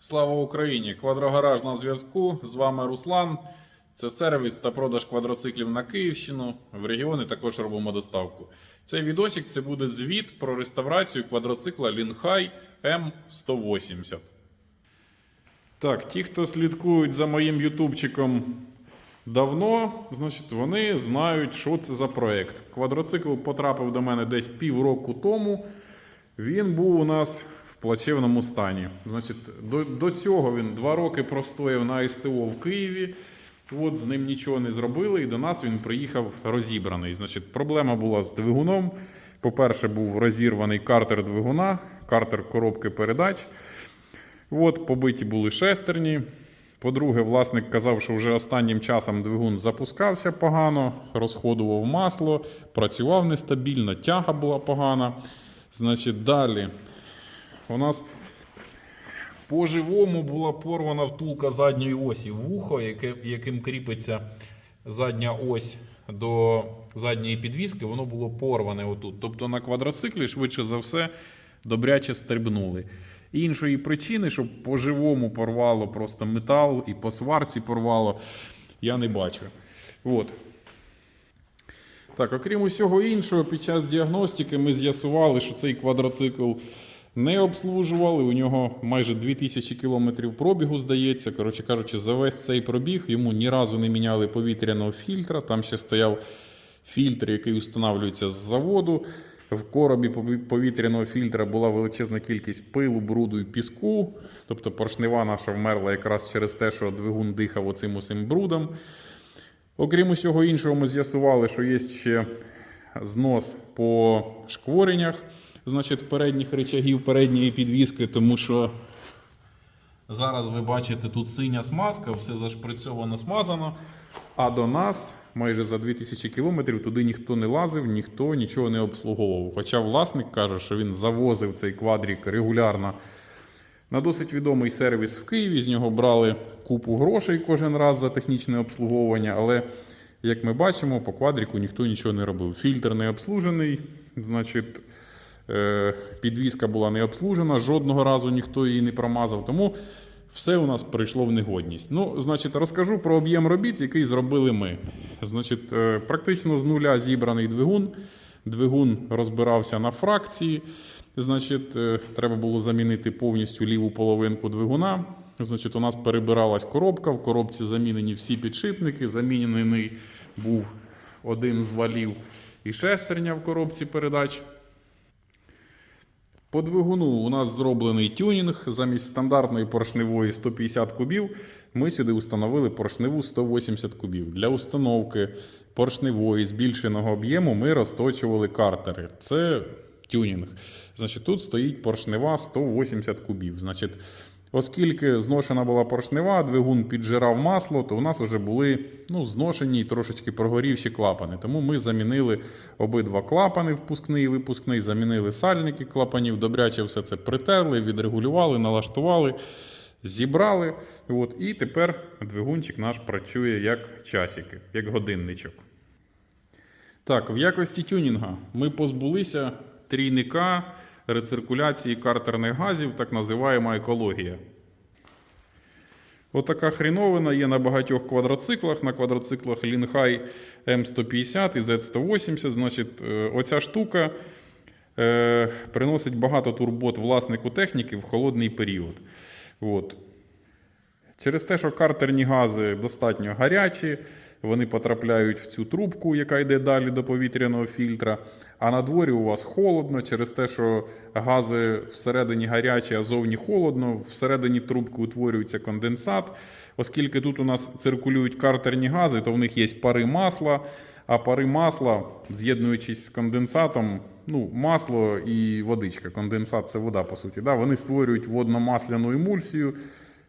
Слава Україні! Квадрогараж на зв'язку. З вами Руслан. Це сервіс та продаж квадроциклів на Київщину. В регіони також робимо доставку. Цей відосик це буде звіт про реставрацію квадроцикла Лінхай М180. Так, ті, хто слідкують за моїм ютубчиком давно, значить, вони знають, що це за проект. Квадроцикл потрапив до мене десь півроку тому. Він був у нас плачевному стані. Значить, до, до цього він два роки простояв на СТО в Києві. От з ним нічого не зробили, і до нас він приїхав розібраний. Значить, проблема була з двигуном. По-перше, був розірваний картер двигуна, картер коробки передач. От, побиті були шестерні. По-друге, власник казав, що вже останнім часом двигун запускався погано, розходував масло, працював нестабільно, тяга була погана. Значить, далі у нас по-живому була порвана втулка задньої осі. Вухо, яким кріпиться задня ось до задньої підвіски, воно було порване отут. Тобто на квадроциклі, швидше за все, добряче стрибнули. Іншої причини, щоб по-живому порвало просто метал і по сварці порвало, я не бачу. От. Так, окрім усього іншого, під час діагностики ми з'ясували, що цей квадроцикл не обслужували. У нього майже 2000 км пробігу, здається. Коротше кажучи, за весь цей пробіг йому ні разу не міняли повітряного фільтра. Там ще стояв фільтр, який встановлюється з заводу. В коробі повітряного фільтра була величезна кількість пилу, бруду і піску. Тобто поршнева наша вмерла якраз через те, що двигун дихав оцим усім брудом. Окрім усього іншого, ми з'ясували, що є ще знос по шквореннях, значить, передніх речагів, передньої підвіски, тому що зараз ви бачите тут синя смазка, все зашприцьовано, смазано. А до нас майже за 2000 кілометрів туди ніхто не лазив, ніхто нічого не обслуговував. Хоча власник каже, що він завозив цей квадрік регулярно на досить відомий сервіс в Києві. З нього брали купу грошей кожен раз за технічне обслуговування. Але, як ми бачимо, по квадріку ніхто нічого не робив. Фільтр не обслужений, значить, підвізка була не обслужена, жодного разу ніхто її не промазав. Тому все у нас прийшло в негодність. Ну, значить, розкажу про об'єм робіт, який зробили ми. Значить, е, практично з нуля зібраний двигун. Двигун розбирався на фракції. Значить, е, треба було замінити повністю ліву половинку двигуна. Значить, у нас перебиралась коробка. В коробці замінені всі підшипники. Замінений був один з валів і шестерня в коробці передач. По двигуну у нас зроблений тюнінг. Замість стандартної поршневої 150 кубів ми сюди установили поршневу 180 кубів. Для установки поршневої збільшеного об'єму ми розточували картери. Це тюнінг. Значить, тут стоїть поршнева 180 кубів. Значить, Оскільки зношена була поршнева, двигун піджирав масло, то у нас вже були ну, зношені і трошечки прогорівші клапани. Тому ми замінили обидва клапани, впускний і випускний, замінили сальники клапанів, добряче все це притерли, відрегулювали, налаштували, зібрали. От, і тепер двигунчик наш працює як часики, як годинничок. Так, в якості тюнінга ми позбулися трійника рециркуляції картерних газів, так називаємо екологія. Отака хріновина є на багатьох квадроциклах. На квадроциклах Лінхай М150 і Z180. Значить, е, оця штука е, приносить багато турбот власнику техніки в холодний період. От. Через те, що картерні гази достатньо гарячі, вони потрапляють в цю трубку, яка йде далі до повітряного фільтра. А на дворі у вас холодно, через те, що гази всередині гарячі, а зовні холодно, всередині трубки утворюється конденсат. Оскільки тут у нас циркулюють картерні гази, то в них є пари масла. А пари масла, з'єднуючись з конденсатом, ну, масло і водичка. Конденсат це вода, по суті. Да? Вони створюють водно-масляну емульсію.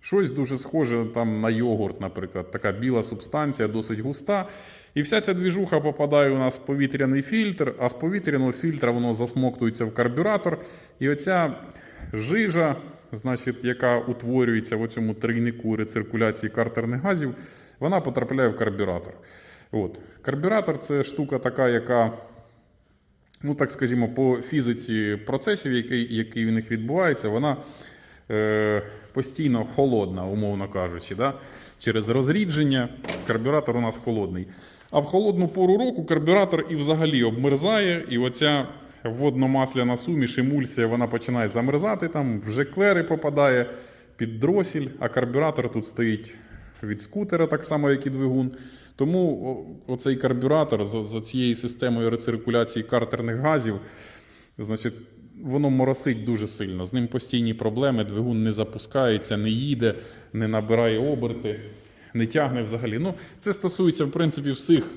Щось дуже схоже там на йогурт, наприклад, така біла субстанція, досить густа. І вся ця двіжуха попадає у нас в повітряний фільтр, а з повітряного фільтра воно засмоктується в карбюратор. І оця жижа, значить, яка утворюється в цьому трійнику рециркуляції картерних газів, вона потрапляє в карбюратор. От. Карбюратор це штука така, яка ну так скажімо, по фізиці процесів, який, який в них відбувається, вона е, постійно холодна, умовно кажучи. Да? Через розрідження карбюратор у нас холодний. А в холодну пору року карбюратор і взагалі обмерзає, і оця водно-масляна суміш, емульсія, вона починає замерзати, там вже клери попадає під дросіль, а карбюратор тут стоїть від скутера, так само, як і двигун. Тому оцей карбюратор за, за цією системою рециркуляції картерних газів, значить, воно моросить дуже сильно. З ним постійні проблеми, двигун не запускається, не їде, не набирає оберти, не тягне взагалі. Ну, це стосується, в принципі, всіх,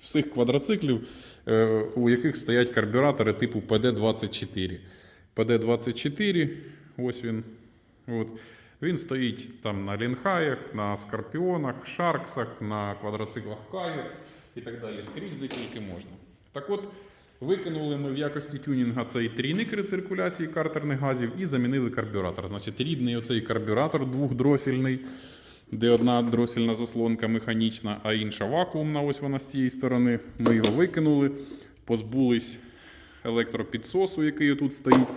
всіх квадроциклів, е, у яких стоять карбюратори типу PD24. PD24, ось він. От. Він стоїть там на лінхаях, на скорпіонах, шарксах, на квадроциклах Каю і так далі. Скрізь де тільки можна. Так от, викинули ми в якості тюнінга цей трійник рециркуляції картерних газів і замінили карбюратор. Значить, рідний оцей карбюратор двохдросільний, де одна дросільна заслонка механічна, а інша вакуумна, ось вона з цієї сторони. Ми його викинули, позбулись електропідсосу, який тут стоїть.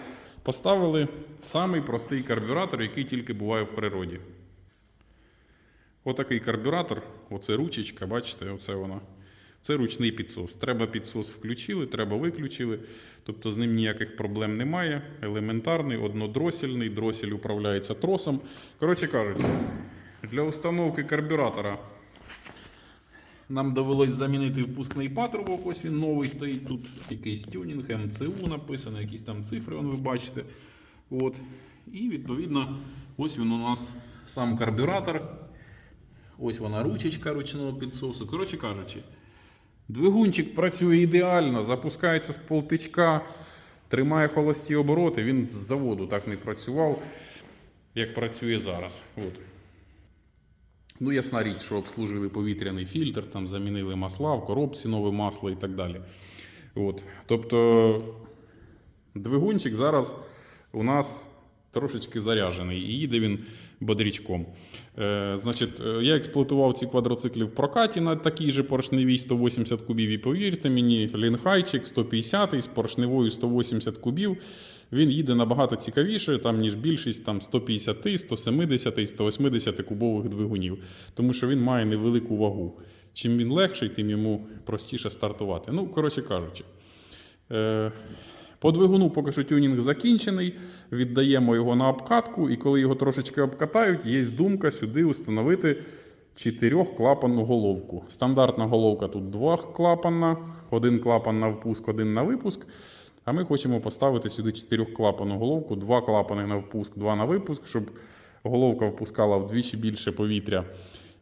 Поставили самий простий карбюратор, який тільки буває в природі. Отакий карбюратор, оце ручечка, бачите, оце вона. Це ручний підсос. Треба підсос включили, треба виключили. Тобто з ним ніяких проблем немає. Елементарний, однодросільний, дросіль управляється тросом. Коротше кажучи, для установки карбюратора нам довелось замінити впускний патрубок. Ось він новий стоїть тут. Якийсь тюнінг, МЦУ написано, якісь там цифри, вон ви бачите. От. І відповідно, ось він у нас сам карбюратор. Ось вона ручечка ручного підсосу. Коротше кажучи, двигунчик працює ідеально, запускається з полтичка, тримає холості обороти. Він з заводу так не працював, як працює зараз. От. Ну, ясна річ, що обслужили повітряний фільтр, там замінили масла, в коробці нове масло і так далі. От. Тобто двигунчик зараз у нас трошечки заряджений і їде він бодрічком. Е, значить, е, я експлуатував ці квадроцикли в прокаті на такій же поршневій 180 кубів. І повірте мені, лінхайчик 150 з поршневою 180 кубів. Він їде набагато цікавіше, там, ніж більшість там, 150, 170 180 кубових двигунів, тому що він має невелику вагу. Чим він легший, тим йому простіше стартувати. Ну, коротше кажучи. Е, по двигуну поки що тюнінг закінчений, віддаємо його на обкатку, і коли його трошечки обкатають, є думка сюди установити чотирьохклапанну головку. Стандартна головка тут двохклапанна, один клапан на впуск, один на випуск. А ми хочемо поставити сюди чотирьохклапанну головку, два клапани на впуск, два на випуск, щоб головка впускала вдвічі більше повітря,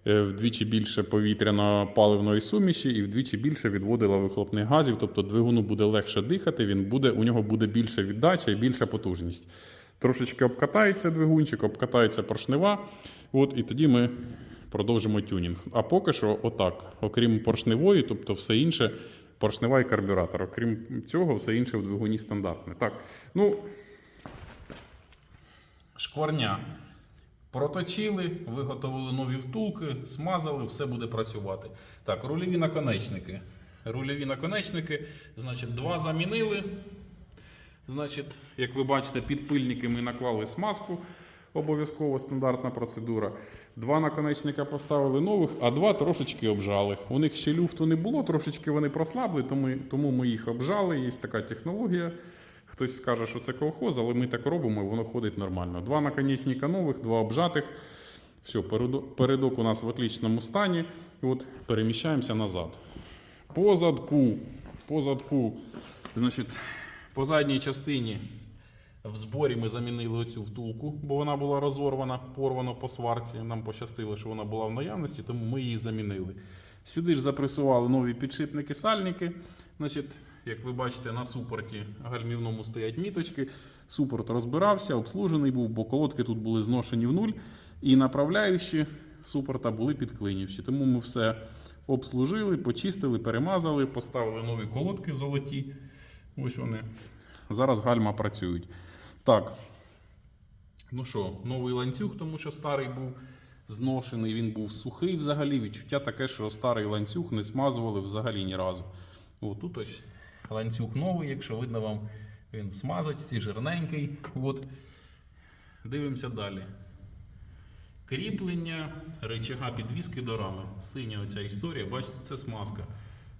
вдвічі більше повітряно-паливної суміші і вдвічі більше відводила вихлопних газів. Тобто двигуну буде легше дихати, він буде, у нього буде більше віддача і більша потужність. Трошечки обкатається двигунчик, обкатається поршнева. От, і тоді ми продовжимо тюнінг. А поки що, отак, окрім поршневої, тобто все інше, поршнева і карбюратор. Окрім цього, все інше в двигуні стандартне. Так, ну, шкварня. Проточили, виготовили нові втулки, смазали, все буде працювати. Так, рульові наконечники. Рульові наконечники, значить, два замінили. Значить, як ви бачите, під пильники ми наклали смазку. Обов'язково стандартна процедура. Два наконечника поставили нових, а два трошечки обжали. У них ще люфту не було, трошечки вони прослабли, тому, тому ми їх обжали. Є така технологія. Хтось скаже, що це колхоз, але ми так робимо, і воно ходить нормально. Два наконечника нових, два обжатих. Все, передок у нас в отличному стані. От, переміщаємося назад. По задку. По задку. Значить, по задній частині в зборі ми замінили оцю втулку, бо вона була розорвана, порвана по сварці. Нам пощастило, що вона була в наявності, тому ми її замінили. Сюди ж запресували нові підшипники сальники. Значить, як ви бачите, на супорті гальмівному стоять міточки. Супорт розбирався, обслужений був, бо колодки тут були зношені в нуль. І направляючі супорта були підклинівші. Тому ми все обслужили, почистили, перемазали, поставили нові колодки золоті. Ось вони. Зараз гальма працюють. Так. Ну що, новий ланцюг, тому що старий був зношений, він був сухий взагалі. Відчуття таке, що старий ланцюг не смазували взагалі ні разу. О, тут ось ланцюг новий, якщо видно вам, він в смазочці, жирненький. От. Дивимося далі. Кріплення рычага підвіски до рами. Синя оця історія, бачите, це смазка.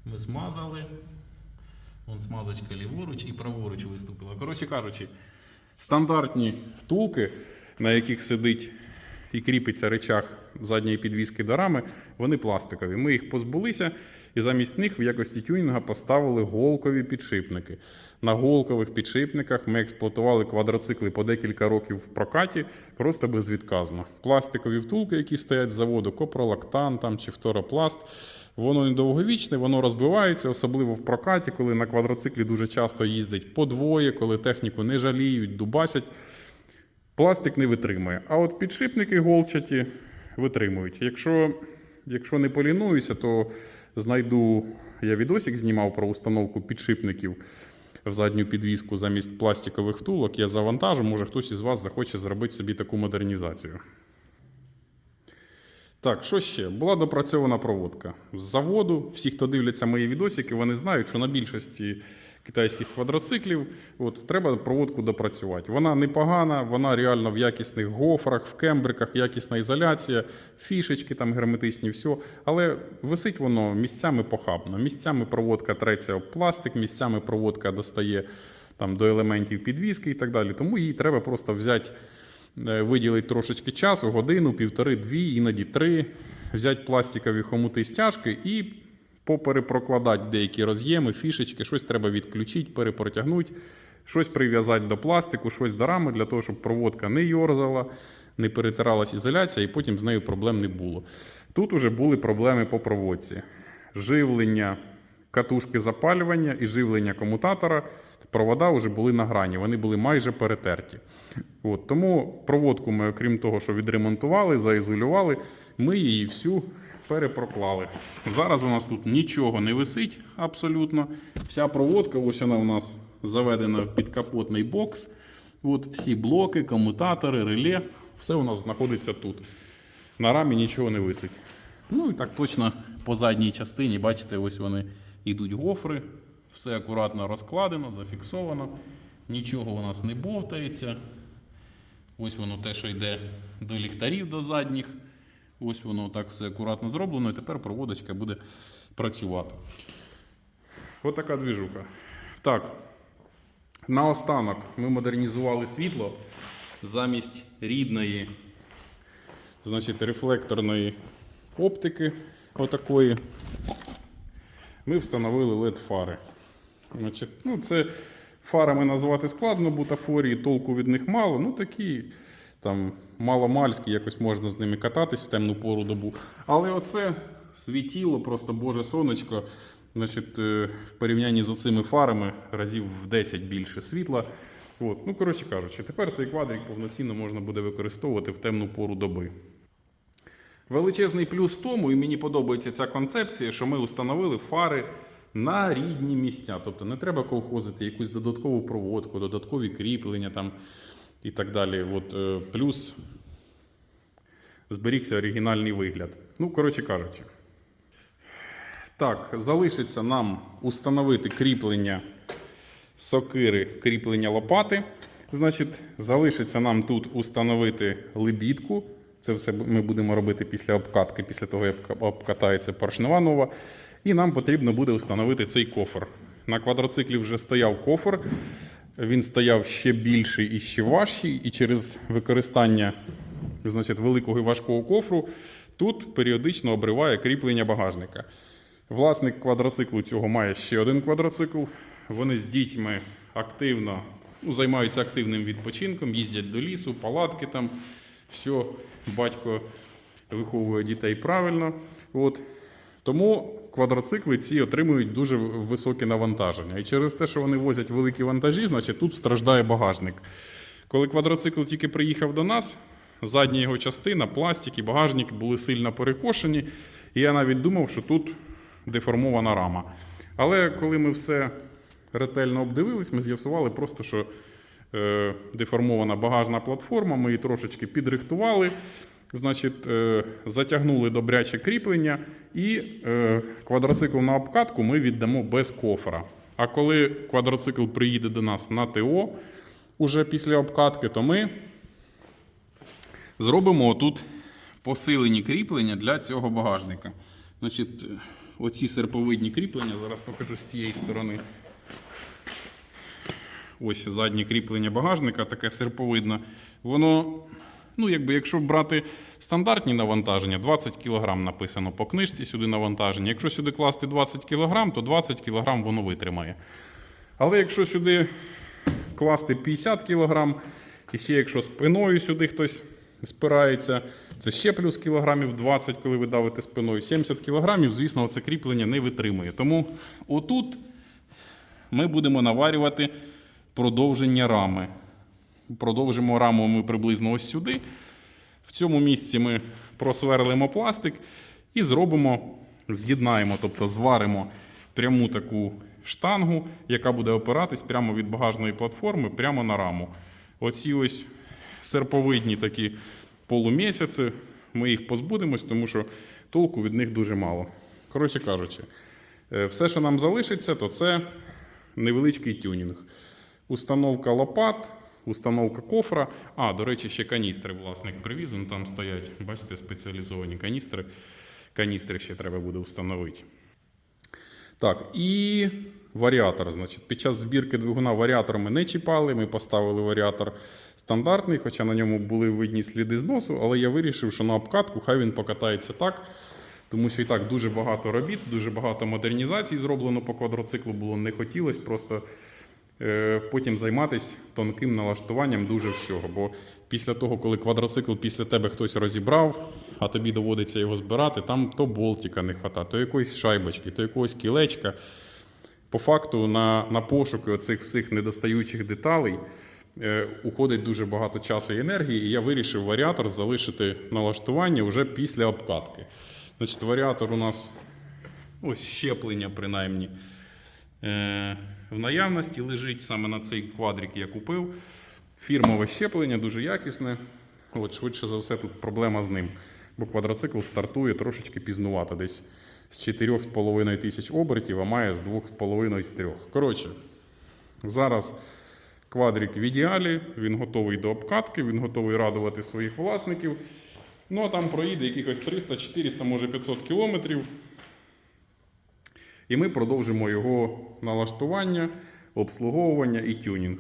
Ми смазали. Вон смазочка ліворуч і праворуч виступила. Коротше кажучи, стандартні втулки, на яких сидить і кріпиться речах задньої підвіски до рами, вони пластикові. Ми їх позбулися і замість них в якості тюнінга поставили голкові підшипники. На голкових підшипниках ми експлуатували квадроцикли по декілька років в прокаті, просто безвідказно. Пластикові втулки, які стоять з заводу, копролактан там, чи фторопласт. Воно недовговічне, воно розбивається, особливо в прокаті, коли на квадроциклі дуже часто їздять по двоє, коли техніку не жаліють, дубасять. Пластик не витримує. А от підшипники голчаті витримують. Якщо, якщо не полінуюся, то знайду. Я відосик знімав про установку підшипників в задню підвіску замість пластикових втулок. Я завантажу, може хтось із вас захоче зробити собі таку модернізацію. Так, що ще? Була допрацьована проводка. З заводу, всі, хто дивляться мої відосики, вони знають, що на більшості китайських квадроциклів от, треба проводку допрацювати. Вона непогана, вона реально в якісних гофрах, в кембриках, якісна ізоляція, фішечки там герметичні, все. Але висить воно місцями похабно. Місцями проводка треться пластик, місцями проводка достає там, до елементів підвіски і так далі. Тому її треба просто взяти е, виділити трошечки часу, годину, півтори, дві, іноді три, взяти пластикові хомути стяжки і поперепрокладати деякі роз'єми, фішечки, щось треба відключити, перепротягнути, щось прив'язати до пластику, щось до рами, для того, щоб проводка не йорзала, не перетиралась ізоляція, і потім з нею проблем не було. Тут уже були проблеми по проводці. Живлення катушки запалювання і живлення комутатора, провода вже були на грані, вони були майже перетерті. От, тому проводку ми, окрім того, що відремонтували, заізолювали, ми її всю перепроклали. Зараз у нас тут нічого не висить абсолютно. Вся проводка, ось вона у нас заведена в підкапотний бокс. От всі блоки, комутатори, реле, все у нас знаходиться тут. На рамі нічого не висить. Ну і так точно по задній частині, бачите, ось вони йдуть гофри. Все акуратно розкладено, зафіксовано. Нічого у нас не бовтається. Ось воно те, що йде до ліхтарів до задніх. Ось воно так все акуратно зроблено, і тепер проводочка буде працювати. Ось така двіжуха. Так. Наостанок ми модернізували світло замість рідної, значить, рефлекторної оптики. Отакої. Ми встановили LED-фари. Значить, ну, це фарами назвати складно, бутафорії, толку від них мало. Ну такі там маломальські, якось можна з ними кататись в темну пору добу. Але оце світіло, просто Боже сонечко. Значить, е, в порівнянні з оцими фарами разів в 10 більше світла. От. Ну, коротше кажучи, тепер цей квадрик повноцінно можна буде використовувати в темну пору доби. Величезний плюс в тому, і мені подобається ця концепція, що ми установили фари на рідні місця. Тобто не треба колхозити якусь додаткову проводку, додаткові кріплення там і так далі. От, е, плюс зберігся оригінальний вигляд. Ну, коротше кажучи. Так, залишиться нам установити кріплення сокири, кріплення лопати. Значить, залишиться нам тут установити лебідку. Це все ми будемо робити після обкатки, після того, як обкатається поршнева нова. І нам потрібно буде встановити цей кофр. На квадроциклі вже стояв кофр. Він стояв ще більший і ще важчий, і через використання значить, великого і важкого кофру тут періодично обриває кріплення багажника. Власник квадроциклу цього має ще один квадроцикл. Вони з дітьми активно ну, займаються активним відпочинком, їздять до лісу, палатки там. Все, батько виховує дітей правильно. От. Тому квадроцикли ці отримують дуже високе навантаження. І через те, що вони возять великі вантажі, значить тут страждає багажник. Коли квадроцикл тільки приїхав до нас, задня його частина, пластик і багажник були сильно перекошені. І я навіть думав, що тут деформована рама. Але коли ми все ретельно обдивились, ми з'ясували просто, що е, деформована багажна платформа, ми її трошечки підрихтували. Значить, е, затягнули добряче кріплення, і е, квадроцикл на обкатку ми віддамо без кофра. А коли квадроцикл приїде до нас на ТО уже після обкатки, то ми зробимо отут посилені кріплення для цього багажника. Значить, е, оці серповидні кріплення, зараз покажу з цієї сторони. Ось заднє кріплення багажника, таке серповидне. Воно, ну, якби, якщо брати стандартні навантаження, 20 кг написано по книжці сюди навантаження. Якщо сюди класти 20 кг, то 20 кг воно витримає. Але якщо сюди класти 50 кг, і ще якщо спиною сюди хтось спирається, це ще плюс кілограмів 20, коли ви давите спиною. 70 кг, звісно, це кріплення не витримує. Тому отут ми будемо наварювати продовження рами. Продовжимо раму ми приблизно ось сюди. В цьому місці ми просверлимо пластик і зробимо, з'єднаємо, тобто зваримо пряму таку штангу, яка буде опиратись прямо від багажної платформи, прямо на раму. Оці ось серповидні такі полумісяці, ми їх позбудемось, тому що толку від них дуже мало. Коротше кажучи, е, все, що нам залишиться, то це невеличкий тюнінг. Установка лопат, установка кофра. А, до речі, ще каністри власник привіз. Вон там стоять, бачите, спеціалізовані каністри. Каністри ще треба буде встановити. Так, і варіатор. Значить, під час збірки двигуна варіатор ми не чіпали. Ми поставили варіатор стандартний, хоча на ньому були видні сліди зносу, але я вирішив, що на обкатку хай він покатається так. Тому що і так дуже багато робіт, дуже багато модернізацій зроблено по квадроциклу було не хотілося просто потім займатися тонким налаштуванням дуже всього. Бо після того, коли квадроцикл після тебе хтось розібрав, а тобі доводиться його збирати, там то болтика не хватає, то якоїсь шайбочки, то якогось кілечка. По факту на, на пошуки оцих всіх недостаючих деталей е, уходить дуже багато часу і енергії, і я вирішив варіатор залишити налаштування вже після обкатки. Значить, варіатор у нас ось щеплення, принаймні, е, в наявності лежить саме на цей квадрик я купив. Фірмове щеплення, дуже якісне. От, швидше за все, тут проблема з ним. Бо квадроцикл стартує трошечки пізнувато, десь з 4,5 тисяч обертів, а має з 2,5 з 3. Коротше, зараз квадрик в ідеалі, він готовий до обкатки, він готовий радувати своїх власників. Ну, а там проїде якихось 300, 400, може 500 кілометрів. І ми продовжимо його налаштування, обслуговування і тюнінг.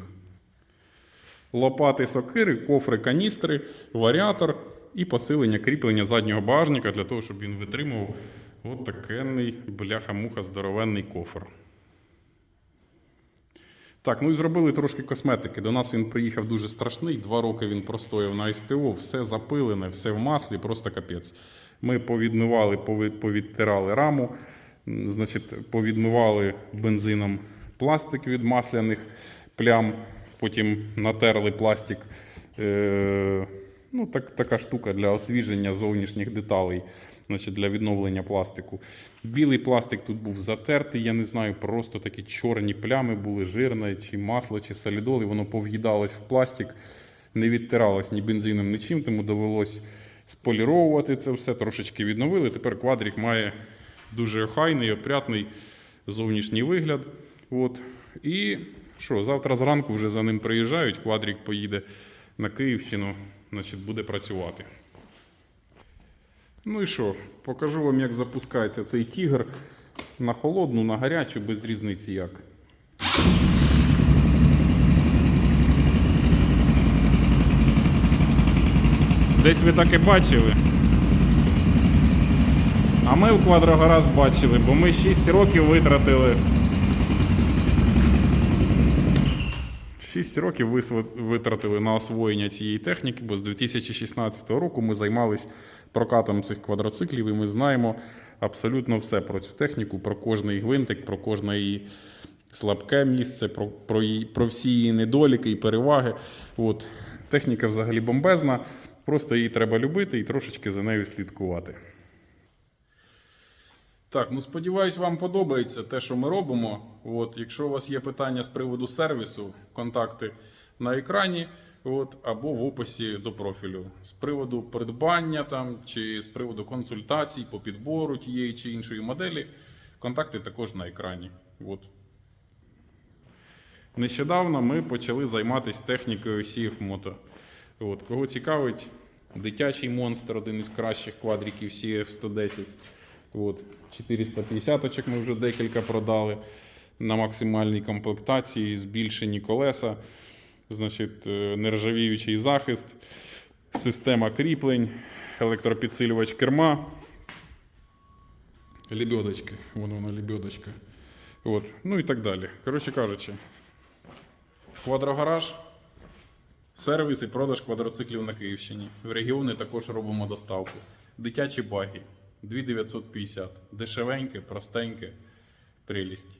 Лопати сокири, кофри, каністри, варіатор і посилення кріплення заднього багажника для того, щоб він витримував от такенний бляха-муха здоровенний кофр. Так, ну і зробили трошки косметики. До нас він приїхав дуже страшний. Два роки він простояв на СТО, все запилене, все в маслі, просто капець. Ми повідмивали, повідтирали раму, значить, повідмивали бензином пластик від масляних плям, потім натерли пластик. Е- ну, так, така штука для освіження зовнішніх деталей, значить, для відновлення пластику. Білий пластик тут був затертий, я не знаю, просто такі чорні плями були, жирне, чи масло, чи солідол, і воно пов'їдалось в пластик, не відтиралось ні бензином, нічим, тому довелось споліровувати це все, трошечки відновили. Тепер квадрик має дуже охайний, опрятний зовнішній вигляд. От. І що, завтра зранку вже за ним приїжджають, квадрик поїде на Київщину, значить, буде працювати. Ну і що, покажу вам, як запускається цей тігр на холодну, на гарячу, без різниці як. Десь ви таке бачили. А ми в квадрогараз бачили, бо ми 6 років витратили. 6 років витратили на освоєння цієї техніки, бо з 2016 року ми займалися прокатом цих квадроциклів, і ми знаємо абсолютно все про цю техніку, про кожний гвинтик, про кожне її слабке місце, про, про, її, про всі її недоліки і переваги. От. Техніка взагалі бомбезна, просто її треба любити і трошечки за нею слідкувати. Так, ну сподіваюсь, вам подобається те, що ми робимо. От, якщо у вас є питання з приводу сервісу, контакти на екрані, от, або в описі до профілю. З приводу придбання там, чи з приводу консультацій по підбору тієї чи іншої моделі, контакти також на екрані. От. Нещодавно ми почали займатися технікою CF Moto. От, кого цікавить, Дитячий монстр, один із кращих квадриків CF110. От. 450 очок ми вже декілька продали на максимальній комплектації, збільшені колеса, значить, е, нержавіючий захист, система кріплень, електропідсилювач керма. Лебедочки, вон вона лебедочка. От. Ну і так далі. Коротше кажучи, квадрогараж, сервіс і продаж квадроциклів на Київщині. В регіони також робимо доставку. Дитячі баги 2950. Дешевеньке, простеньке, прелість.